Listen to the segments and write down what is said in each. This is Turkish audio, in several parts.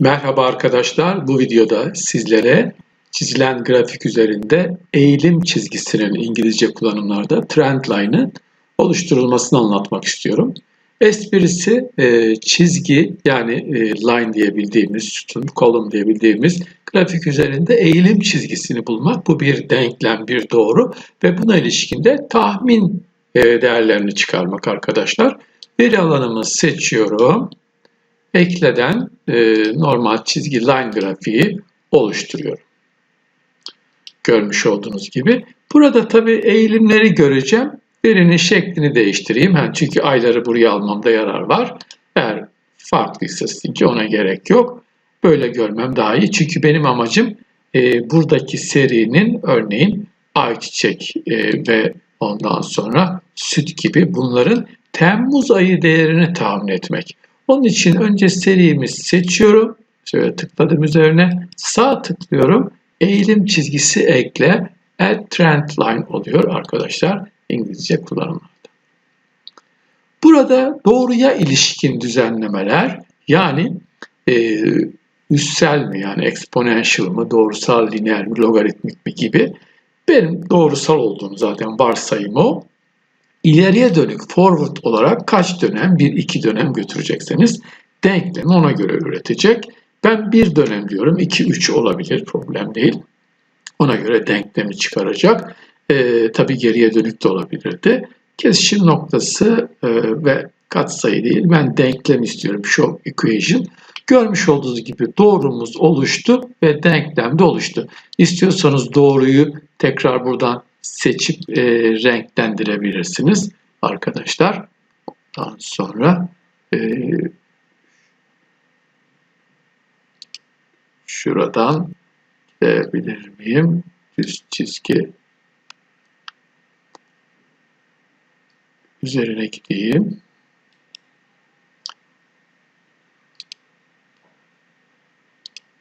Merhaba arkadaşlar. Bu videoda sizlere çizilen grafik üzerinde eğilim çizgisinin İngilizce kullanımlarda trend line'ın oluşturulmasını anlatmak istiyorum. Esprisi e, çizgi yani e, line diyebildiğimiz, sütun, kolum diyebildiğimiz grafik üzerinde eğilim çizgisini bulmak. Bu bir denklem, bir doğru ve buna ilişkinde tahmin e, değerlerini çıkarmak arkadaşlar. Veri alanımı seçiyorum ekleden e, normal çizgi line grafiği oluşturuyorum. Görmüş olduğunuz gibi. Burada tabi eğilimleri göreceğim. Verinin şeklini değiştireyim. Yani çünkü ayları buraya almamda yarar var. Eğer farklıysa sizinki ona gerek yok. Böyle görmem daha iyi. Çünkü benim amacım e, buradaki serinin örneğin ayçiçek e, ve ondan sonra süt gibi bunların Temmuz ayı değerini tahmin etmek. Onun için önce serimi seçiyorum. Şöyle tıkladım üzerine. Sağ tıklıyorum. Eğilim çizgisi ekle. Add trend line oluyor arkadaşlar İngilizce kullanımlarda. Burada doğruya ilişkin düzenlemeler yani e, üssel mi yani exponential mı, doğrusal lineer mi, logaritmik mi gibi benim doğrusal olduğunu zaten varsayım o ileriye dönük forward olarak kaç dönem, bir iki dönem götürecekseniz denklemi ona göre üretecek. Ben bir dönem diyorum, iki üç olabilir, problem değil. Ona göre denklemi çıkaracak. Ee, tabii geriye dönük de olabilirdi. Kesişim noktası e, ve katsayı değil, ben denklem istiyorum, show equation. Görmüş olduğunuz gibi doğrumuz oluştu ve denklem de oluştu. İstiyorsanız doğruyu tekrar buradan seçip e, renklendirebilirsiniz arkadaşlar. Daha sonra e, şuradan gidebilir miyim? Düz çizgi üzerine gideyim.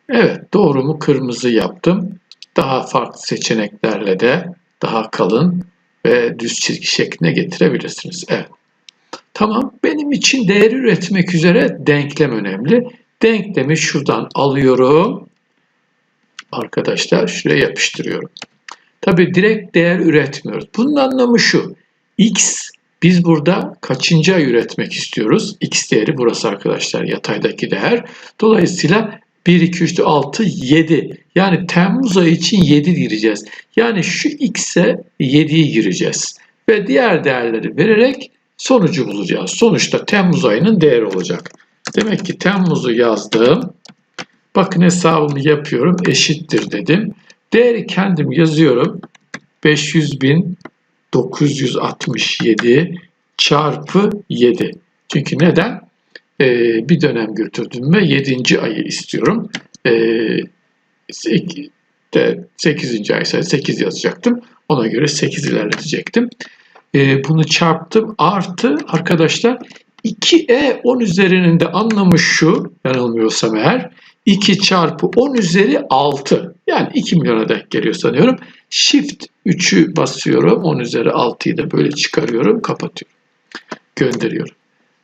Evet, doğrumu kırmızı yaptım. Daha farklı seçeneklerle de daha kalın ve düz çizgi şekline getirebilirsiniz. Evet. Tamam. Benim için değer üretmek üzere denklem önemli. Denklemi şuradan alıyorum. Arkadaşlar şuraya yapıştırıyorum. Tabi direkt değer üretmiyoruz. Bunun anlamı şu. X biz burada kaçıncı ay üretmek istiyoruz? X değeri burası arkadaşlar yataydaki değer. Dolayısıyla 1, 2, 3, 6, 7. Yani Temmuz ayı için 7 gireceğiz. Yani şu x'e 7'yi gireceğiz. Ve diğer değerleri vererek sonucu bulacağız. Sonuçta Temmuz ayının değeri olacak. Demek ki Temmuz'u yazdım. Bakın hesabımı yapıyorum. Eşittir dedim. Değeri kendim yazıyorum. 500.967 çarpı 7. Çünkü neden? E, bir dönem götürdüm ve 7. ayı istiyorum. E, de 8. ay ise 8 yazacaktım. Ona göre 8 ilerletecektim. E, bunu çarptım. Artı arkadaşlar 2e 10 üzerinin de anlamı şu yanılmıyorsam eğer 2 çarpı 10 üzeri 6 yani 2 milyona denk geliyor sanıyorum. Shift 3'ü basıyorum 10 üzeri 6'yı da böyle çıkarıyorum kapatıyorum gönderiyorum.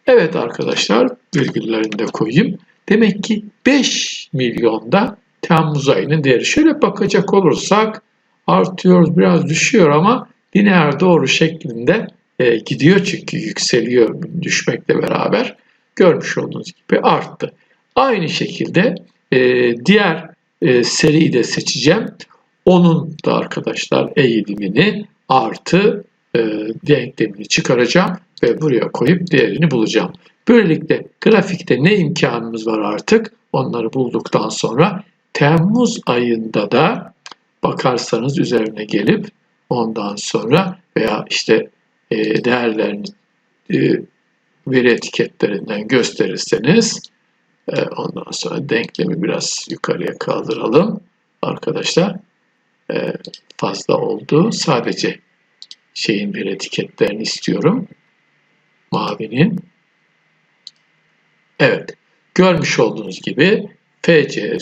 Evet arkadaşlar virgüllerini de koyayım. Demek ki 5 milyonda Temmuz ayının değeri. Şöyle bakacak olursak artıyor biraz düşüyor ama lineer doğru şeklinde e, gidiyor çünkü yükseliyor düşmekle beraber. Görmüş olduğunuz gibi arttı. Aynı şekilde e, diğer e, seriyi de seçeceğim. Onun da arkadaşlar eğilimini artı e, denklemini çıkaracağım ve buraya koyup değerini bulacağım. Böylelikle grafikte ne imkanımız var artık? Onları bulduktan sonra Temmuz ayında da bakarsanız üzerine gelip ondan sonra veya işte e, değerlerini e, veri etiketlerinden gösterirseniz e, ondan sonra denklemi biraz yukarıya kaldıralım. Arkadaşlar e, fazla oldu. Sadece şeyin bir etiketlerini istiyorum mavinin. Evet, görmüş olduğunuz gibi FC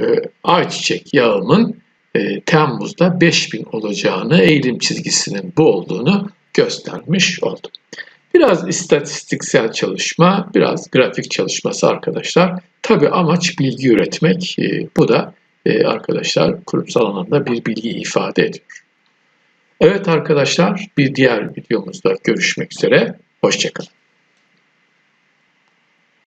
e, ayçiçek yağımın e, Temmuz'da 5000 olacağını, eğilim çizgisinin bu olduğunu göstermiş oldum. Biraz istatistiksel çalışma, biraz grafik çalışması arkadaşlar. Tabi amaç bilgi üretmek. E, bu da e, arkadaşlar kurumsal alanda bir bilgi ifade ediyor. Evet arkadaşlar bir diğer videomuzda görüşmek üzere. Hoşçakalın.